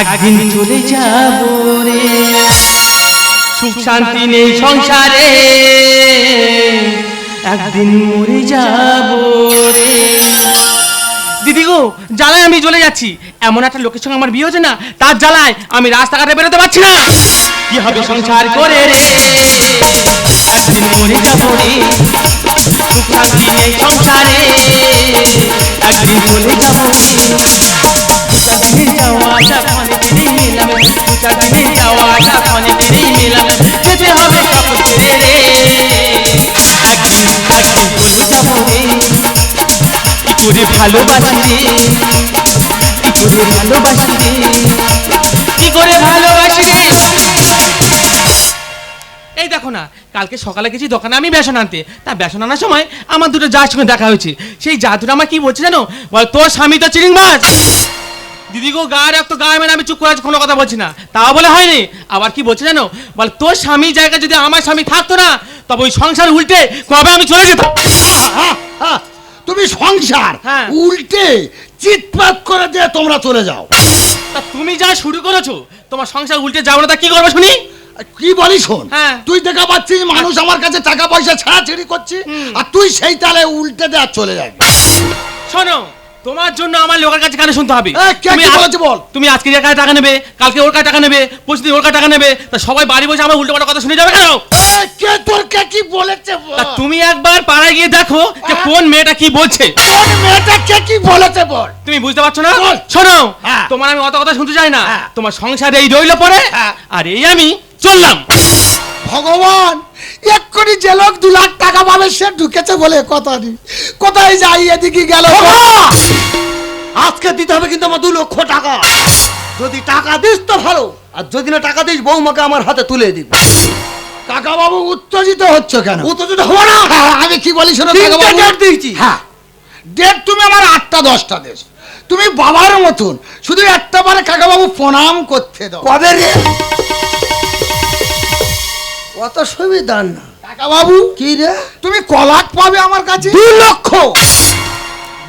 একদিন চলে যাব রে। সুখ শান্তি নেই সংসারে। একদিন মরে যাব রে। দিদি গো, জ্বালায় আমি চলে যাচ্ছি। এমন একটা লোকের সঙ্গে আমার বিয়ে হচ্ছে না, তার জ্বালায় আমি রাস্তাঘাটে বেরোতে পারছি না। কি হবে সংসার করে রে? একদিন মরে যাব রে। সুখ শান্তি নেই সংসারে। একদিন চলে যাব রে। দিনে যাওয়াটা ভালোবাসি ভালোবাসি কি করে ভালোবাসি এই দেখো না, কালকে সকালে গেছি দোকানে আমি বেসন আনতে। তা বেসন আনার সময় আমার দুটো যার সঙ্গে দেখা হয়েছে। সেই যা আমার কি বলছে জানো? বল, তোর স্বামী তো চিরিং মাছ দিদি গো গা রক্ত গায়ে মানে আমি চুপ করে আছি, কোনো কথা বলছি না। তা বলে হয়নি? আবার কি বলছে জানো? বল তোর স্বামী জায়গা যদি আমার স্বামী থাকতো না তবে ওই সংসার উল্টে কবে আমি চলে যেতাম? তুমি সংসার হ্যাঁ। উল্টে চিৎপাত করে দিয়ে তোমরা চলে যাও। তা তুমি যা শুরু করেছ তোমার সংসার উল্টে যাব না তা কি করব শুনি? কি বলি শোন? হ্যাঁ। তুই দেখা পাচ্ছিস মানুষ আমার কাছে টাকা পয়সা ছাড়াছাড়ি করছে। আর তুই সেই তালে উল্টে দেওয়া চলে যাবি। শোনো তোমার জন্য আমার লোকের কাছে কেন শুনতে হবে তুমি কি আজ- বল? তুমি আজকে এর কাছে টাকা নেবে কালকে ওর কাছে টাকা নেবে পরশুদিন ওর কাছে টাকা নেবে তা সবাই বাড়ি বসে আমার উল্টো পাল্টা কথা শুনে যাবে কেন কে তোর কে কি বলেছে বল? তুমি একবার পাড়ায় গিয়ে দেখো যে হ্যাঁ। কোন মেয়েটা কি বলছে কোন মেয়েটা কে কি বলেছে বল তুমি বুঝতে পারছ না। শোনো হ্যাঁ। তোমার আমি অত কথা শুনতে চাই না হ্যাঁ। তোমার সংসারে এই রইল পরে। আর এই আমি চললাম ভগবান এক্ষুনি যে লোক দু লাখ টাকা পাবে সে ঢুকেছে বলে কথা নেই। কোথায় যাই এদিকে গেল আজকে দিতে হবে কিন্তু আমার দু লক্ষ টাকা। যদি টাকা দিস তো ভালো আর যদি না টাকা দিস বৌমাকে আমার হাতে তুলে দিব। কাকা বাবু উত্তেজিত হচ্ছে কেন? উত্তেজিত হবে না! হ্যাঁ, আমি কি বলি শোনো? ডেট দিয়েছি। হ্যাঁ। ডেট তুমি আমার আটটা দশটা দেশ তুমি বাবার মতন শুধু একটা বারে কাকাবাবু প্রণাম করতে দাও। কবে রে? অত সুবিধা না কাকাবাবু কি রে তুমি কলাক পাবে আমার কাছে দু লক্ষ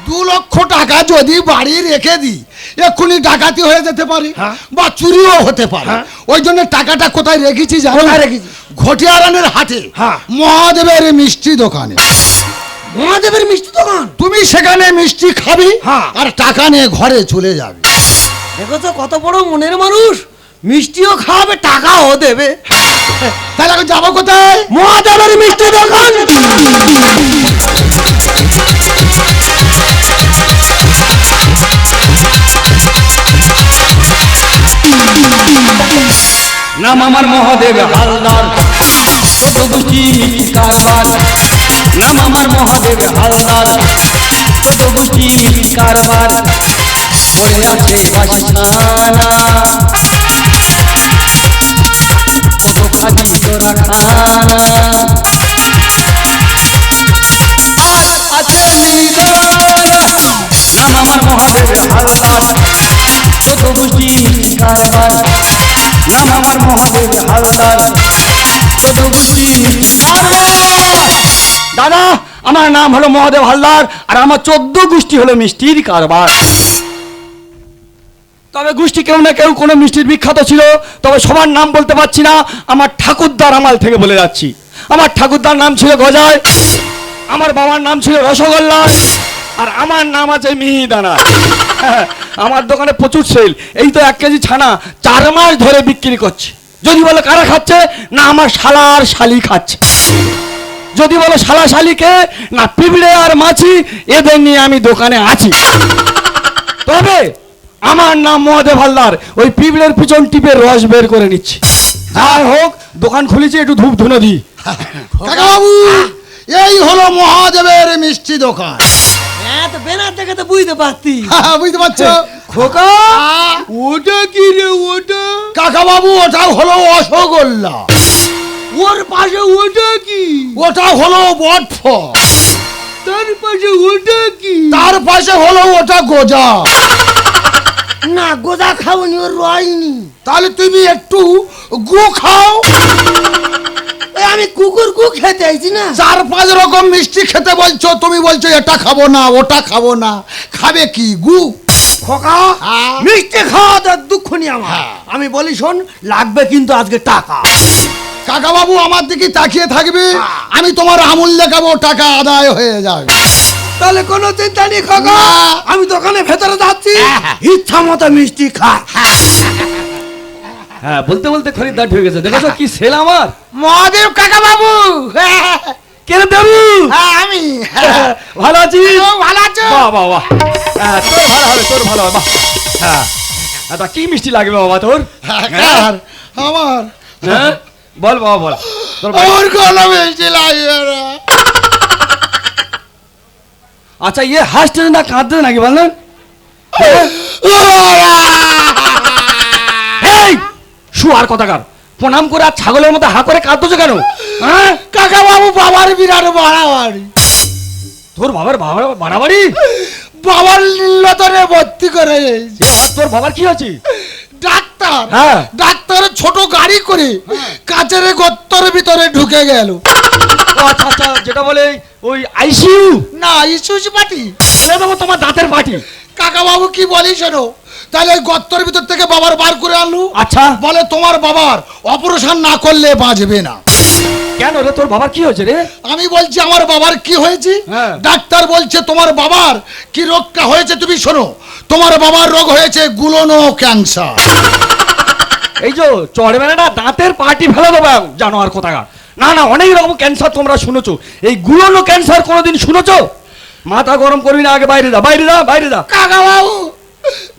দু লক্ষ টাকা যদি বাড়ি রেখে দিই এক্ষুনি ডাকাতি হয়ে যেতে পারে হ্যাঁ। বা চুরিও হতে পারে হ্যাঁ। ওই জন্য টাকাটা কোথায় রেখেছি জানো কোথায় রেখেছি? ঘটিয়ারানের হাটে হ্যাঁ। মহাদেবের মিষ্টি দোকানে মহাদেবের মিষ্টি দোকান তুমি সেখানে মিষ্টি খাবি। আর টাকা নিয়ে ঘরে চলে যাবে দেখো তো কত বড় মনের মানুষ মিষ্টিও খাওয়াবে টাকাও দেবে। তাহলে এখন যাব কোথায়? মহাদেবের মিষ্টি দোকান। নাম আমার মহাদেব হালদার। ছোট বুঝি কারবার। নাম আমার মহাদেব হালদার। ছোট বুঝি কারবার। বলে আছে কারবার নাম আমার মহাদেব হালদার ছোট বুঝি দাদা, আমার নাম হলো মহাদেব হালদার, আর আমার চোদ্দ গোষ্ঠী হলো মিষ্টির কারবার। তবে গোষ্ঠী কেউ না কেউ, কোনো মিষ্টির বিখ্যাত ছিল, তবে সবার নাম বলতে পারছি না, আমার ঠাকুরদার আমাল থেকে বলে যাচ্ছি। আমার ঠাকুরদার নাম ছিল গজায়, আমার বাবার নাম ছিল রসগোল্লা আর আমার নাম আছে মিহিদানা। আমার দোকানে প্রচুর সেল, এই তো এক কেজি ছানা চার মাস ধরে বিক্রি করছে। যদি বলে কারা খাচ্ছে? না, আমার শালা আর শালি খাচ্ছে। যদি বলো শালা শালিকে, না পিঁপড়ে আর মাছি, এদের নিয়ে আমি দোকানে আছি। তবে আমার নাম মহাদেব হালদার। ওই পিঁপড়ের পিছন টিপে রস বের করে নিচ্ছি। আর হোক দোকান খুলেছি একটু ধূপ ধুনো দিই। কাকাবাবু এই হলো মহাদেবের মিষ্টি দোকান। হ্যাঁ তো বেনার দেখে তো বুঝতে পারতি বুঝতে পারছ? খোকা। আহ, ওটা কি রে ওটা? কাকাবাবু ওটা হলো অসগোল্লা। ওর পাশে ওটা কি? ওটা হলো বটফল। তার পাশে ওটা কি? তার পাশে হলো ওটা গোজা না গোদা খাওনি ওর রয়নি। তাহলে তুমি একটু গু খাও। আমি কুকুর গু খেতে আইছি না। চার পাঁচ রকম মিষ্টি খেতে বলছো তুমি বলছো এটা খাব না ওটা খাব না। খাবে কি গু? খোকা হ্যাঁ। মিষ্টি খাওয়া তোর দুঃখ নিয়ে আমার। হ্যাঁ। আমি বলি শোন লাগবে কিন্তু আজকে টাকা। কাকা বাবু আমার দিকে তাকিয়ে থাকবে। হ্যাঁ। আমি তোমার আমূল দেখাবো টাকা আদায় হয়ে যাবে। তাহলে কোনো চিন্তা নেই খোকা আমি দোকানে ভেতরে যাচ্ছি। হ্যাঁ। ইচ্ছা মতো মিষ্টি খা। হ্যাঁ বলতে বলতে খরিদ্দার ঢুকে গেছে। দেখেছ কি সেল আমার? মহাদেব কাকা বাবু কেন দেবু? হ্যাঁ আমি। হ্যাঁ। ভালো আছি ভালো আছো? বাহ বাহ বাহ। হ্যাঁ, তোর ভালো হবে তোর ভালো হবে বাহ। হ্যাঁ। আচ্ছা কি মিষ্টি লাগবে বাবা তোর? হ্যাঁ, আমার। হ্যাঁ বল বাবা বল। তোর মিষ্টি লাগবে আচ্ছা ইয়ে হাসতে না কাঁদতে নাকি এই শুয়ার কথাকার প্রণাম করে আর ছাগলের মতো হা করে কাঁদতেছো কেন? হ্যাঁ? কাকা বাবু বাবার বিরাট বাড়াবাড়ি। তোর বাবার বাবার বাড়াবাড়ি? বাবার নীলতরে ভর্তি করে তোর বাবার কি হয়েছে? ডাক্তার। হ্যাঁ। ডাক্তার ছোট গাড়ি করে কাচের গত্তর ভিতরে ঢুকে গেল। আচ্ছা আচ্ছা যেটা বলে ওই আইসিইউ? না ইসুস পাটি ফেলে দেবো তোমার দাঁতের পাটি কাকা বাবু কি বলি শোনো? তাহলে ওই গত্তর ভিতর থেকে বাবার বার করে আনলু। আচ্ছা। বলে তোমার বাবার অপারেশন না করলে বাঁচবে না। কেন রে তোর বাবার কি হয়েছে রে? আমি বলছি আমার বাবার কি হয়েছে? হ্যাঁ। ডাক্তার বলছে তোমার বাবার কি রোগটা হয়েছে তুমি শোনো। তোমার বাবার রোগ হয়েছে গুলোনো ক্যান্সার। এই যে চড়বে না দাঁতের পাটি ফেলে দেবো জানো আর কোথাকার। না না অনেক রকম ক্যান্সার তোমরা শুনেছো। এই গুলোনো ক্যান্সার কোনোদিন শুনেছো? মাথা গরম করবি না আগে বাইরে যা বাইরে যা বাইরে যা। কাকা বাবু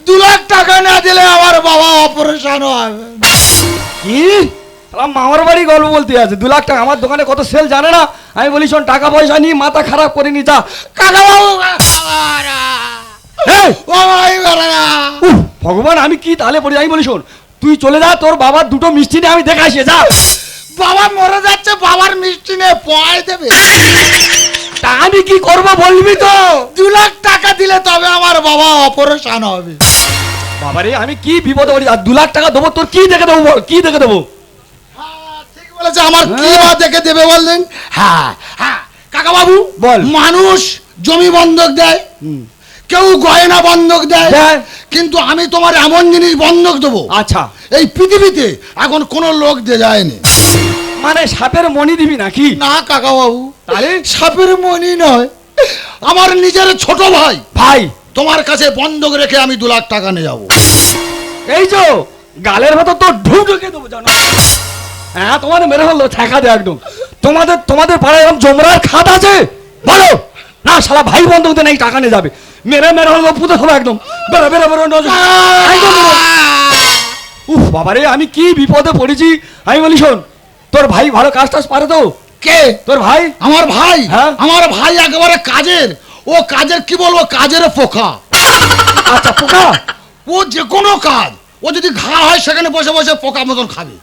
দু লাখ টাকা না দিলে আমার বাবা অপারেশন হবে কি? আমার মামার বাড়ি গল্প বলতে আছে। দু লাখ টাকা আমার দোকানে কত সেল জানে না? আমি বলি শোন টাকা পয়সা নিয়ে মাথা খারাপ করে নি যা। কাকা বাবু ভগবান আমি কি তাহলে পড়ি আমি বলি শোন তুই চলে যা তোর বাবার দুটো মিষ্টি নিয়ে আমি দেখে আসি যা। বাবা মরে যাচ্ছে বাবার মিষ্টি নিয়ে পয় দেবে। তা আমি কি করব বলবি তো? দু লাখ টাকা দিলে তবে আমার বাবা অপারেশন হবে। বাবারে আমি কি বিপদে পড়ি? আর দু লাখ টাকা দেবো তোর কি দেখে দেবো বল, কি দেখে দেবো? হ্যাঁ, ঠিক বলেছে আমার কি বা দেখে দেবে বললেন হ্যাঁ হ্যাঁ কাকা বাবু বল। মানুষ জমি বন্ধক দেয় কেউ গয়না বন্ধক দেয় দেয়। কিন্তু আমি তোমার এমন জিনিস বন্ধক দেবো। আচ্ছা। এই পৃথিবীতে এখন কোনো লোক দিয়ে যায়নি। মানে সাপের মনি দিবি নাকি? না কাকা বাবু তাহলে? সাপের মনি নয়। আমার নিজের ছোট ভাই। ভাই। তোমার কাছে বন্ধক রেখে আমি দু লাখ টাকা নিয়ে যাব। এই যে গালের ভেতর তো ঢুক ঢুকে দেবো জানো। হ্যাঁ তোমাদের মেরে হলো ঠেকা দে একদম। তোমাদের তোমাদের পাড়ায় এরকম জমরার খাত আছে? বলো। না শালা ভাই বন্ধক বন্ধু নেই টাকা নিয়ে যাবে। মেরে মেরে হলো পুঁতে হলো একদম। বেরো বেরো বেরো একদম। উফ বাবারে আমি কি বিপদে পড়েছি? আমি বলি শোন তোর ভাই ভালো কাজ টাজ পারে তো? কে? তোর ভাই? আমার ভাই? হ্যাঁ? আমার ভাই একেবারে কাজের। ও কাজের কি বলব কাজের পোকা। আচ্ছা পোকা? ও যে কোনো কাজ। ও যদি ঘা হয় সেখানে বসে বসে পোকা মতন খাবে।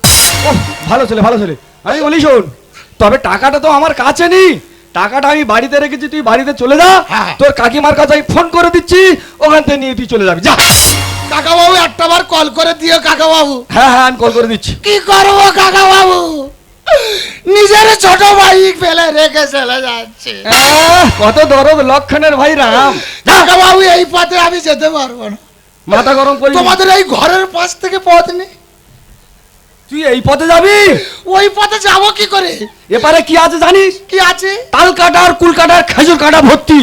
ও ভালো ছেলে ভালো ছেলে। আমি বলি শোন তবে টাকাটা তো আমার কাছে নেই টাকাটা আমি বাড়িতে রেখেছি তুই বাড়িতে চলে যা। হ্যাঁ। তোর কাকিমার কাছে আমি ফোন করে দিচ্ছি ওখান থেকে নিয়ে তুই চলে যাবি যা। কাকা বাবু একটা বার কল করে দিও কাকা বাবু হ্যাঁ হ্যাঁ আমি কল করে দিচ্ছি। কি করব কাকা বাবু নিজের ছোট ভাই ফেলে রেখে চলে যাচ্ছে। কত দরদ লক্ষণের ভাই রাম। কাকা বাবু এই পথে আমি যেতে পারব না। মাথা গরম করি তোমাদের এই ঘরের পাশ থেকে পথ নেই তুই এই পথে যাবি? ওই পথে যাব কি করে? এপারে কি আছে জানিস? কি আছে? তাল কাটার কুল কাটার খেজুর কাটা ভর্তি।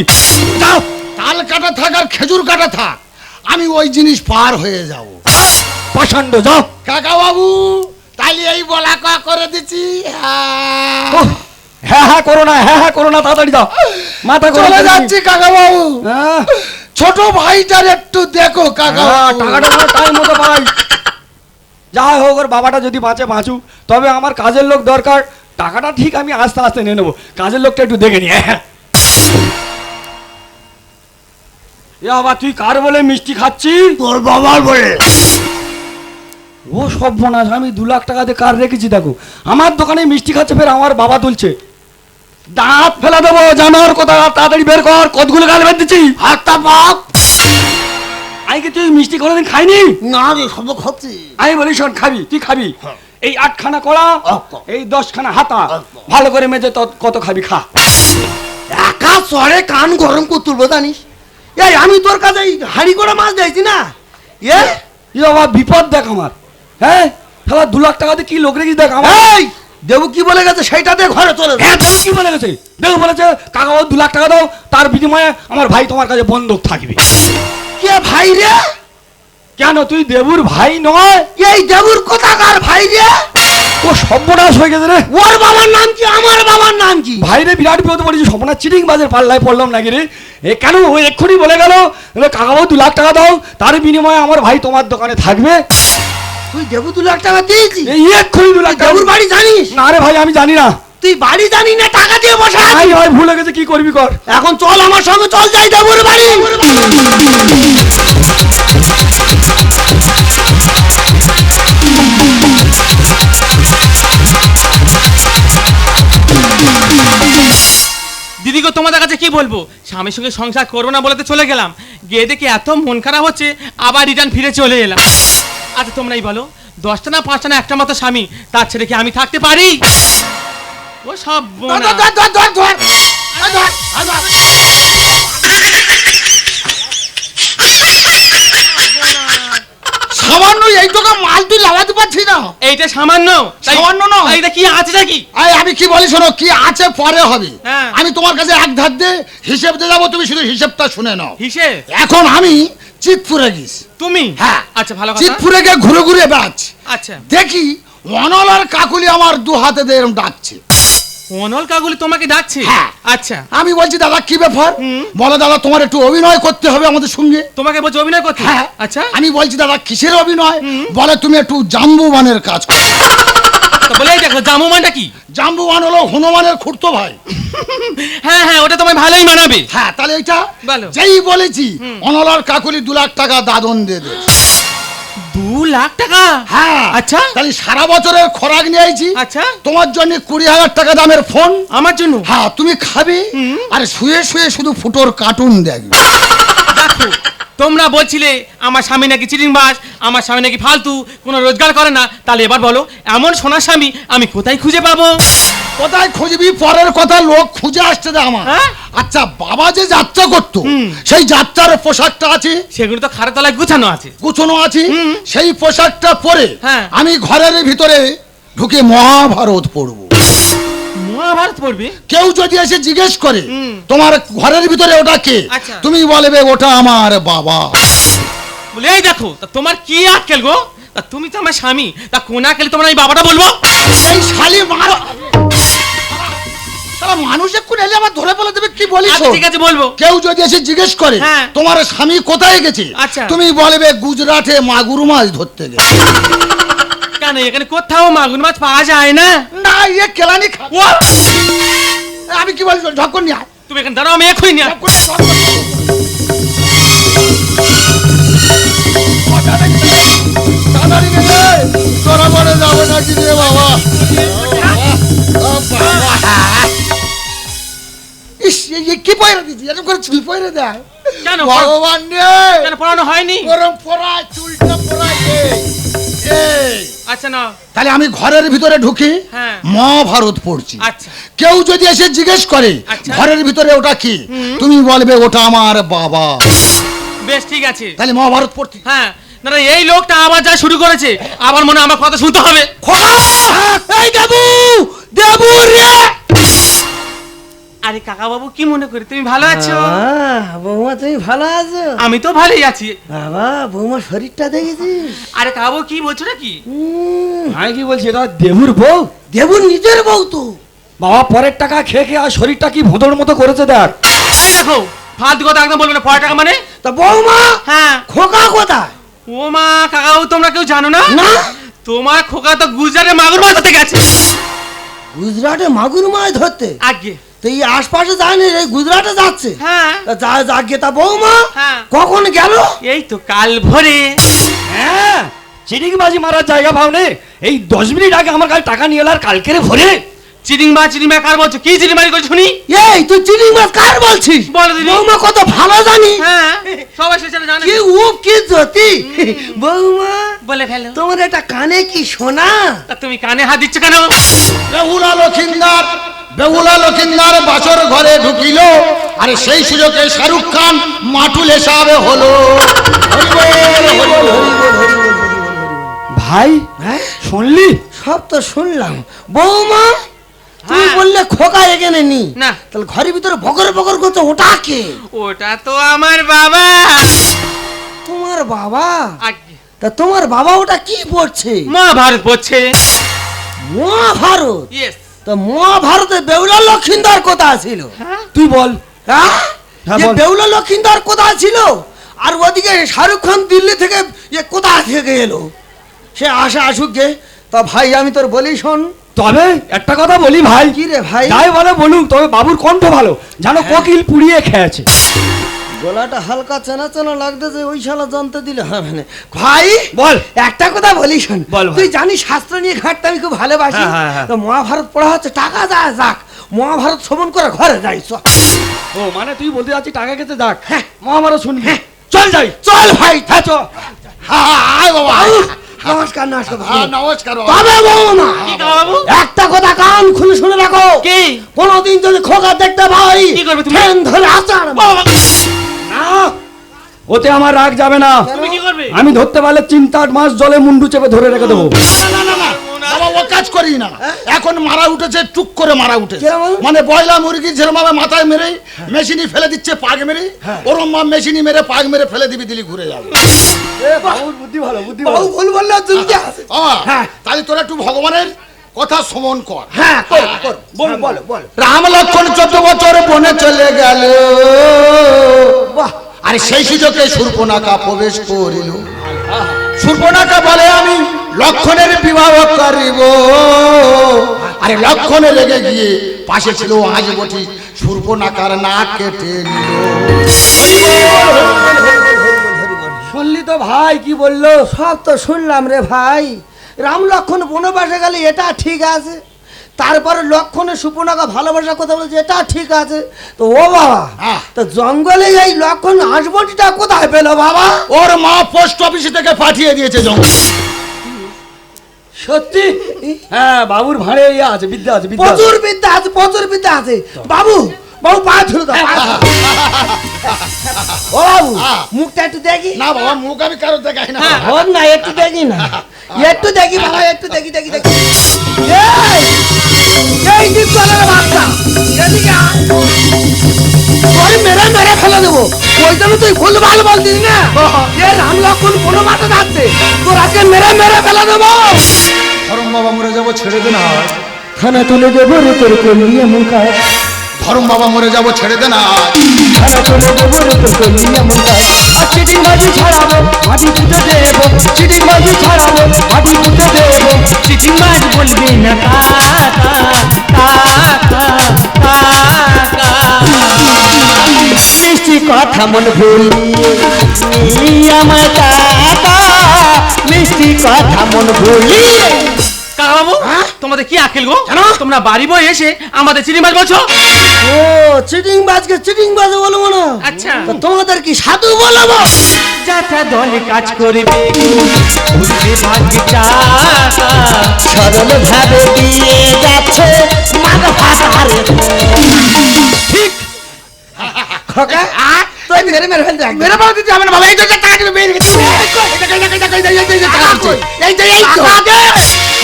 তাল কাটা থাক আর খেজুর কাটা থাক। আমি ওই জিনিস পার হয়ে যাব। পাষাণ্ড যাও। কাকা বাবু তাহলে এই বলা কা করে দিচ্ছি হ্যাঁ। হ্যাঁ হ্যাঁ করো না হ্যাঁ হ্যাঁ করো না তাড়াতাড়ি যাও মাথা চলে যাচ্ছি কাকা বাবু হ্যাঁ। ছোট ভাইটার একটু দেখো কাকা হ্যাঁ। টাকাটা যেন টাইম মতো পাই। যাই হোক ওর বাবাটা যদি বাঁচে বাঁচুক। তবে আমার কাজের লোক দরকার। টাকাটা ঠিক আমি আস্তে আস্তে নিয়ে নেব। কাজের লোকটা একটু দেখে নি হ্যাঁ। এ বাবা তুই কার বলে মিষ্টি খাচ্ছি তোর বাবার বলে। ও সব বোনাস আমি দু লাখ টাকাতে কার রেখেছি দেখো। আমার দোকানে মিষ্টি খাচ্ছে ফের আমার বাবা তুলছে। দাঁত ফেলা দেবো জানোয়ার কোথা তাড়াতাড়ি বের কর কতগুলো গাল বের দিচ্ছি। হাতটা বাপ আমি কি তুই মিষ্টি কোনোদিন খাইনি? না রে সব খাচ্ছি। আমি বলি শোন খাবি তুই খাবি। হ্যাঁ। এই আটখানা কলা। এই দশখানা হাতা। ভালো করে মেজে তত- কত খাবি খা। একা চড়ে কান গরম করে তুলবো জানিস? এই আমি তোর কাছে হাড়ি করে মাছ দিয়েছি না? এ এ বাবা বিপদ দেখ আমার। হ্যাঁ? তাহলে দু লাখ টাকাতে কি লোক রেখেছি দেখ আমার দেবু কি বলে গেছে? সেইটাতে ঘরে চলে হ্যাঁ দেবু কি বলে গেছে? দেবু বলেছে কাকা বাবু দু লাখ টাকা দাও তার বিনিময়ে আমার ভাই তোমার কাছে বন্ধক থাকবে। কে ভাই রে? কেন তুই দেবুর ভাই নয়? এই দেবুর কোথাকার ভাই রে? ও সর্বনাশ হয়ে গেছে রে। ওর বাবার নাম কি? আমার বাবার নাম কি? ভাই রে বিরাট বিপদ পড়েছি সর্বনাশ চিটিং বাজের পাল্লায় পড়লাম নাকি রে? এ কেন? ও এক্ষুনি বলে গেল কাকাবাবু দু লাখ টাকা দাও তার বিনিময়ে আমার ভাই তোমার দোকানে থাকবে। তুই দেবু দু লাখ টাকা দিয়েছিস? এই এক্ষুনি দু লাখ দেবুর বাড়ি জানিস? না রে ভাই আমি জানি না। তুই বাড়ি জানি না টাকা দিয়ে বসে? ভাই ভাই ভুলে গেছে কি করবি কর। এখন চল আমার সঙ্গে চল যাই দেবুর বাড়ি। দিদি গো তোমাদের কাছে কি বলব? স্বামীর সঙ্গে সংসার করব না বলে তো চলে গেলাম। গিয়ে দেখি এত মন খারাপ হচ্ছে আবার রিটার্ন ফিরে চলে এলাম। আচ্ছা তোমরাই বলো। দশটা না, পাঁচটা না, একটা মতো স্বামী, তার ছেড়ে কি আমি থাকতে পারি? ও সব ধর। এই। সামান্য এইটুকু মাল তুই লাগাতে পারছি না। এইটা সামান্য? সামান্য নয়। এইটা কি আছে নাকি? আমি কি বলি শোনো কি আছে পরে হবে। হ্যাঁ। আমি তোমার কাছে এক ধার দিয়ে হিসেব দিয়ে যাব তুমি শুধু হিসেবটা শুনে নাও। হিসেব? এখন আমি চিতপুরে গেছি তুমি? হ্যাঁ। আচ্ছা ভালো কথা। চিতপুরে গিয়ে ঘুরে ঘুরে বেড়াচ্ছি। আচ্ছা। দেখি অনল আর কাকুলি আমার দু হাতে দিয়ে এরম ডাকছে। অনল কাগুলি তোমাকে ডাকছে? হ্যাঁ। আচ্ছা। আমি বলছি দাদা কি ব্যাপার। বলো দাদা তোমার একটু অভিনয় করতে হবে আমাদের সঙ্গে। তোমাকে বলছে অভিনয় করতে? হ্যাঁ। আচ্ছা। আমি বলছি দাদা কিসের অভিনয়? বলে তুমি একটু জাম্বুবানের কাজ করো। বলেই দেখো জামু মানটা কি? জাম্বুবান হলো হনুমানের খুঁড়তো ভাই। হ্যাঁ হ্যাঁ ওটা তোমায় ভালোই মানাবে। হ্যাঁ তাহলে এটা যেই বলেছি অনলার কাকুলি দু লাখ টাকা দাদন দিয়ে দে দু লাখ টাকা? হ্যাঁ। আচ্ছা। তাহলে সারা বছরের খোরাক নিয়ে আইছি। আচ্ছা। তোমার জন্য কুড়ি হাজার টাকা দামের ফোন। আমার জন্য? হ্যাঁ তুমি খাবে। আর শুয়ে শুয়ে শুধু ফুটোর কার্টুন দেখবে। দেখো তোমরা বলছিলে আমার স্বামী নাকি চিটিংবাজ আমার স্বামী নাকি ফালতু কোনো রোজগার করে না তাহলে এবার বলো এমন সোনার স্বামী আমি কোথায় খুঁজে পাবো কোথায় খুঁজবি পরের কথা লোক খুঁজে আসছে দে আমার হ্যাঁ? আচ্ছা বাবা যে যাত্রা করতো। সেই যাত্রার পোশাকটা আছে সেগুলো তো খারের তলায় গুছানো আছে গুছানো আছে। সেই পোশাকটা পরে হ্যাঁ। আমি ঘরের ভিতরে ঢুকে মহাভারত পড়ব মহাভারত পড়বে? কেউ যদি এসে জিজ্ঞেস করে তোমার ঘরের ভিতরে ওটা কে? আচ্ছা। তুমি বলবে ওটা আমার বাবা। বলে এই দেখো তা তোমার কি আটকেল গো? তা তুমি তো আমার স্বামী। তা কোন আটকেল তোমার আমি বাবাটা বলব? এই শালি মার শালা মানুষ এক্ষুনি এলে আবার ধরে ফেলে দেবে কি বলিস আচ্ছা ঠিক আছে বলব। কেউ যদি এসে জিজ্ঞেস করে হ্যাঁ। তোমার স্বামী কোথায় গেছে? আচ্ছা। তুমি বলবে গুজরাটে মাগুর মাছ ধরতে গেছে। কেন এখানে কোথাও মাগুর মাছ পাওয়া যায় না। না ইয়ে কেলানি খা ও! আমি কি বলি ঝকর নিয়ে আয়। তুমি এখানে দাঁড়াও আমি এখনই নিয়ে। তোরা যাবে নাকি রে বাবা ইস, এ- এ কি পয়রা দিচ্ছি এরকম করে চুল পয়রা দেয়? কেন? ভগবান রে! কেন পড়ানো হয়নি? গরম পড়ায় চুলটা পড়ায় আচ্ছা না তাহলে আমি ঘরের ভিতরে ঢুকি হ্যাঁ। মহাভারত পড়ছি। আচ্ছা। কেউ যদি এসে জিজ্ঞেস করে আচ্ছা। ঘরের ভিতরে ওটা কি? তুমি বলবে ওটা আমার বাবা। বেশ ঠিক আছে। তাহলে মহাভারত পড়ছি। হ্যাঁ। না এই লোকটা আবার যা শুরু করেছে আবার মনে হয় আমার কথা শুনতে হবে। এই দেবু! দেবু রে! আরে কাকা বাবু কি মনে করি? তুমি ভালো আছো? বৌমা তুমি ভালো আছো? আমি তো ভালোই আছি। বাবা বৌমার শরীরটা দেখেছিস? আরে কাকা বাবু কি বলছো নাকি? উম, আমি কি বলছি এটা দেবুর বউ? দেবুর নিজের বউ তো। বাবা পরের টাকা খেয়ে খেয়ে আর শরীরটা কি ভোঁদর মতো করেছে দেখ। এই দেখো ফালতু কথা একদম বলবে না পড়া টাকা মানে? তা বৌমা হ্যাঁ। খোকা কোথায়? ও মা কাকা বাবু তোমরা কেউ জানো না? না। তোমার খোকা তো গুজরাটে মাগুর মাছ ধরতে গেছে। গুজরাটে মাগুর মাছ ধরতে? আগে। তো এই আশপাশে যায়নি এই গুজরাটে যাচ্ছে। হ্যাঁ। যাকে তা বৌমা হ্যাঁ। কখন গেল? এই তো কাল ভোরে। হ্যাঁ মারার জায়গা পাওনে এই দশ মিনিট আগে আমার কাছে টাকা নিয়ে এলো আর কালকেরে ভরে। চিটিং বা কার বলছো? কি বাড়ি করছ শুনি? এই তুই চিনি মাছ কার বলছিস? বলো দিদি। বৌমা কত ভালো জানি। হ্যাঁ সবাই সেটা জানে কি উপ কি জ্যোতি। বৌমা বলে ফেলো। তোমার এটা কানে কি শোনা তুমি কানে হাত দিচ্ছ কেন? রেহুলা লক্ষিন্দার বেহুলা লক্ষিন্দার বাসর ঘরে ঢুকিল। আরে সেই সুযোগে শাহরুখ খান মাটুল হিসাবে হলো। ভাই হ্যাঁ? শুনলি? সব তো শুনলাম। বৌমা তুমি হ্যাঁ। বললে খোকা এখানে নি। না। তাহলে ঘরের ভিতরে বকর বকর করতে ওটা কে? ওটা তো আমার বাবা। তোমার বাবা? তা তোমার বাবা ওটা কি পড়ছে? মহাভারত পড়ছে। মহাভারত? ইয়েস তা মহাভারতে বেউলা লক্ষিন্দর কোথায় ছিল? তুই বল। হ্যাঁ? হ্যাঁ। বেউলা লক্ষিন্দর কোথায় ছিল? আর ওদিকে শাহরুখ খান দিল্লি থেকে এ কোথায় থেকে এলো? সে আসে আসুক গে। তা ভাই আমি তোর বলি শোন। তবে একটা কথা বলি ভাই। কি রে ভাই? যাই বলে বলুক তবে বাবুর কণ্ঠ ভালো। জানো কোকিল পুড়িয়ে খেয়েছে। গলাটা হালকা চেনা চেনা লাগতেছে ওই শালা জানতে দিলে হবে না। ভাই! বল। একটা কথা বলি শোন। বল তুই জানিস শাস্ত্র নিয়ে ঘাটতে আমি খুব ভালোবাসি? হ্যাঁ, হ্যাঁ, হ্যাঁ। তো মহাভারত পড়া হচ্ছে টাকা যা যাক। মহাভারত শ্রবণ করে ঘরে যাই ও মানে তুই বলতে যাচ্ছিস টাকা খেতে যাক? হ্যাঁ। মহাভারত শুনবি? চল যাই। চল ভাই হ্যাঁ চ। হ্যাঁ, হ্যাঁ, বাবা, নমস্কার নমস্কার হ্যাঁ। তবে বৌমা একটা কথা কান খুলে শুনে রাখো। কি? কোনদিন যদি খোকা দেখতে পাই কি করবে তুমি? ধরে আচার ওতে আমার রাগ যাবে না। তুমি কি করবে? আমি ধরতে পারলে তিন চার মাস জলে মুন্ডু চেপে ধরে রেখে দেবো। না, না, না, না, বাবা, ও কাজ করি না। এখন মারা উঠেছে টুক করে মারা উঠেছে। মানে বয়লা মুরগি যেরকম মাথায় মেরে মেশিনি ফেলে দিচ্ছে পাগ মেরে ওরম মা মেশিনি মেরে পাগ মেরে ফেলে দিবি দিলি ঘুরে যাবে। বুদ্ধি ভালো বুদ্ধি বাবু ভুল বললে হ্যাঁ। তাহলে তোরা একটু ভগবানের কথা সমন কর। হ্যাঁ কর কর। বল বল বল। রাম লক্ষণ চোদ্দ বছর বনে চলে গেল। বাহ। আর সেই সুযোগে সূর্পনাখা প্রবেশ করিল। সূর্পনাখা বলে আমি লক্ষণের বিবাহ করিব। আরে লক্ষণে লেগে গিয়ে পাশে ছিল আজ বটি সূর্পনাখার নাক কেটে নিল। শুনলি তো ভাই কি বলল? সব তো শুনলাম রে ভাই। রাম লক্ষণ বনবাসে গেলে এটা ঠিক আছে। তারপরে লক্ষণে সুপনাকা ভালোবাসার কথা বলেছে এটা ঠিক আছে। তো ও বাবা হ্যাঁ। তো জঙ্গলে এই লক্ষণ হাঁসবটিটা কোথায় পেল বাবা? ওর মা পোস্ট অফিস থেকে পাঠিয়ে দিয়েছে জঙ্গল। সত্যি? হ্যাঁ বাবুর ভাঁড়ে ইয়ে আছে বিদ্যা আছে প্রচুর বিদ্যা আছে প্রচুর বিদ্যা আছে। বাবু বাবু পা ধরে দাও। ও বাবু হ্যাঁ। মুখটা একটু দেখি। না বাবা মুখ আমি কারও দেখাই না। হোক না একটু দেখি না। একটু দেখি বাবা একটু দেখি দেখি দেখি। এই, এই দীপজলের বাচ্চা এদিকে তোর মেরে মেরে ফেলে দেবো। ওই জন্য তুই ভুল ভালো না? যে রাম লক্ষণ কোনো মাঠে যাচ্ছে তোর আজকে মেরে মেরে ফেলে দেবো। ধরম বাবা মরে যাব ছেড়ে দে না খানা তুলে দেবো রে তোর করলি এমন কাজ ধরম বাবা, মরে যাব, ছেড়ে দে না খানা তুলে দেবো রে তোর করলি এমন কাজ আর চিটিং বাজি ছাড়াবো, মাটি পুঁতে দেবো। চিটিং বাজি ছাড়াবো, মাটি পুঁতে দেবো। চিটিং মাছ বলবি না কাকা কাকা কাকা মিষ্টি কথা মন মিষ্টি কথা মন ভুলিয়ে কাকা বাবু তোমাদের কি আকেল গো? তোমরা বাড়ি বই এসে আমাদের চিনি মাছ বলছো? ও চিটিং বাজকে চিটিং বাজ বলব না। আচ্ছা। তোমাদের কি সাধু বলব? যাতা দলে কাজ করবে ঘুরবে ভাগ্য সরল ভাবে দিয়ে যাচ্ছে মাগ ফাটারে ঠিক। খোকা? মেরে মেরে ফেলতে রাখবি মেরে বাবা দিতে হবে না বাবা এই তো যে টাকা দিবে বেরিয়ে গেছে। এই যে এই তো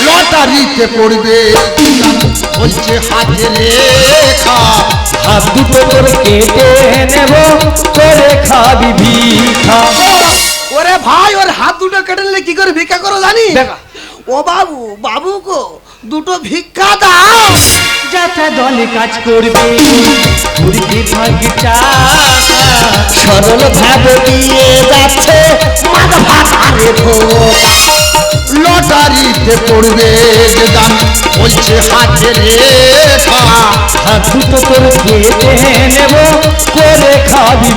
লটারিতে পড়বে। বলছে হাতে রেখা হাত দুটো তোর কেটে নেব করে খাবি ভিখা ওরে ভাই ওর হাত দুটো কেটে নিলে কি করে ভিক্ষা করো জানি দেখা। ও বাবু বাবু কো দুটো ভিক্ষা দাও। যাতা দলে কাজ করবে। সরল ভাবে দিয়ে যাচ্ছে লটারিতে পড়বে যে দাম বলছে হাতে রেখা। হাত দুটো তোর কেটে নেব করে খাবি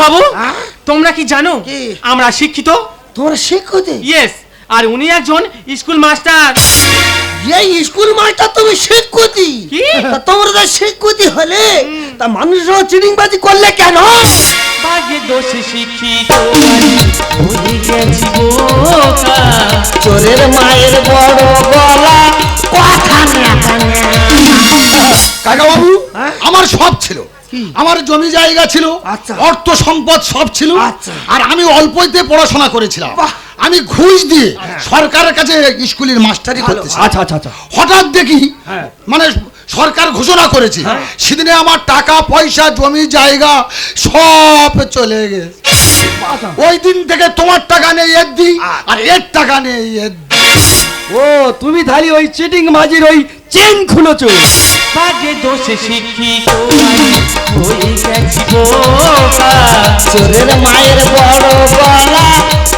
বাবু তোমরা কি জানো? আমরা শিক্ষিত। তোর শিক্ষতে? ইয়েস আর উনি একজন স্কুল মাস্টার। এই স্কুল মাস্টার তুমি শিক্ষুতি। তোমরা তো হলে তা মানুষ চিনিংবাজি করলে কেন? বাগে শিক্ষিত গেছি বোকা। চোরের মায়ের বড় গলা কথা হ্যাঁ? আমার সব ছিল। আমার জমি জায়গা ছিল আচ্ছা। অর্থ সম্পদ সব ছিল আচ্ছা। আর আমি অল্পইতে পড়াশোনা করেছিলাম। আমি ঘুষ দিয়ে সরকারের কাছে স্কুলের মাস্টারি করতেছি। আচ্ছা আচ্ছা আচ্ছা। হঠাৎ দেখি হ্যাঁ। মানে সরকার ঘোষণা করেছে সেদিনে আমার টাকা পয়সা জমি জায়গা সব চলে গেছে। ওই দিন থেকে তোমার টাকা নেই এর দি আর এর টাকা নেই এর। ও তুমি তাহলে ওই চিটিং মাঝির ওই চেন খুলেছো বাজে দোষে শিখি চোরের মায়ের বড় গলা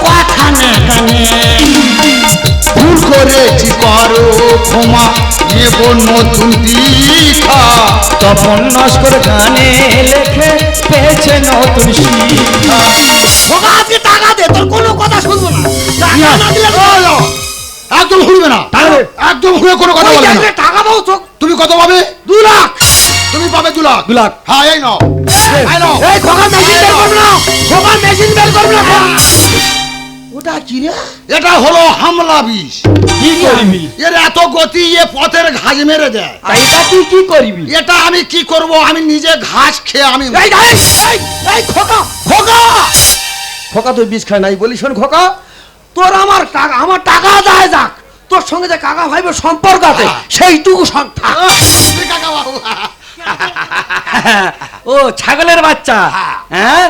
কথা না কানে। ভুল করেছি করো ক্ষমা নেব নতুন দীক্ষা তপন নস্কর গানে লেখে পেয়েছে নতুন শিক্ষা তোর কোনো কথা শুনব না। দিলে একদম হুড়বে না। তাহলে? একদম হুড়ে কোনো কথা বলবে না। টাকা পাবো চোখ। তুমি কত পাবে? দু লাখ। তুমি পাবে দু লাখ। দু লাখ। হ্যাঁ এই নাও। এই নাও। এই খোকা মেশিন বের করব না। খোকা মেশিন বের করব না। ওটা কি রে? এটা হলো হামলা বিষ। কি করবি? এর এত গতি এ পথের ঘাস মেরে দেয়। এটা তুই কি করবি? এটা আমি কি করব? আমি নিজে ঘাস খেয়ে আমি এই এই এই এই খোকা। খোকা! খোকা তুই বিষ খায় নাই বলি শোন খোকা। তোর আমার টাকা আমার টাকা যায় যাক। তোর সঙ্গে যে কাকা ভাইবের সম্পর্ক আছে সেইটুকু বাবু। ও ছাগলের বাচ্চা। হ্যাঁ?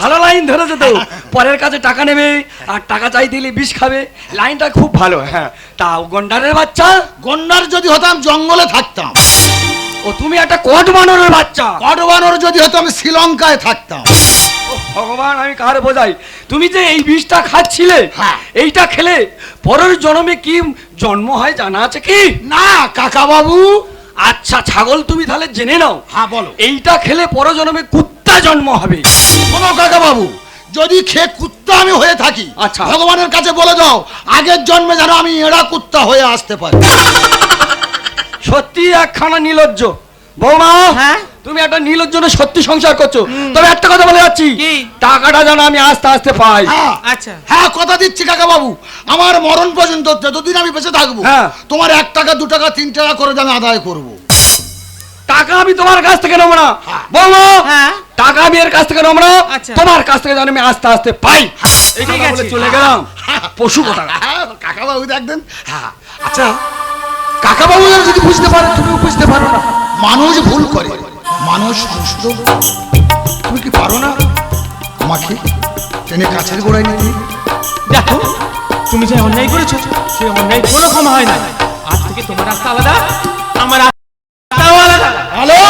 ভালো লাইন ধরেছে তো। পরের কাছে টাকা নেবে আর টাকা চাই দিলে বিষ খাবে। লাইনটা খুব ভালো হ্যাঁ। তা গন্ডারের বাচ্চা? গন্ডার যদি হতাম জঙ্গলে থাকতাম। ও তুমি একটা কোট বানরের বাচ্চা। কট বানর যদি হতো আমি শ্রীলঙ্কায় থাকতাম। ভগবান আমি কার বোঝাই? তুমি যে এই বিষটা খাচ্ছিলে হ্যাঁ। এইটা খেলে পরের জন্মে কি জন্ম হয় জানা আছে কি? না কাকা বাবু আচ্ছা ছাগল তুমি তাহলে জেনে নাও। হ্যাঁ বলো। এইটা খেলে পর জন্মে কুত্তা জন্ম হবে। শোনো কাকা বাবু যদি খেয়ে কুত্তা আমি হয়ে থাকি আচ্ছা। ভগবানের কাছে বলে দাও আগের জন্মে যেন আমি এড়া কুত্তা হয়ে আসতে পারি। সত্যি একখানা নীলজ্জ। বৌমা হ্যাঁ? তুমি একটা নীলজ্জ জন্য সত্যি সংসার করছ। তবে একটা কথা বলে যাচ্ছি। টাকাটা যেন আমি আস্তে আস্তে পাই। হ্যাঁ। আচ্ছা। হ্যাঁ কথা দিচ্ছি কাকা বাবু। আমার মরণ পর্যন্ত যতদিন আমি বেঁচে থাকব হ্যাঁ। তোমার এক টাকা দু টাকা তিন টাকা করে আমি আদায় করব। টাকা আমি তোমার কাছ থেকে নেব না। হ্যাঁ। টাকা আমি এর কাছ থেকে নেব না। আচ্ছা। তোমার কাছ থেকে যেন আমি আস্তে আস্তে পাই। বলে। চলে গেলাম। পশু কথা। কাকা বাবু দেখবেন হ্যাঁ। আচ্ছা কাকা বাবু যদি বুঝতে পারে তুমিও বুঝতে পারো না। মানুষ ভুল করে। মানুষ সুস্থ তুমি কি পারো না আমাকে টেনে কাছের গোড়ায় নিয়ে দেখো তুমি যে অন্যায় করেছ সেই অন্যায় কোনো ক্ষমা হয় না। আজ থেকে তোমার রাস্তা আলাদা আমার রাস্তাও আলাদা। হ্যালো?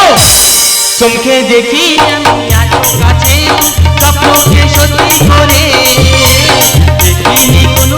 চমকে দেখি আমি কাছে স্বপ্নকে সত্যি করে। দেখিনি কোনো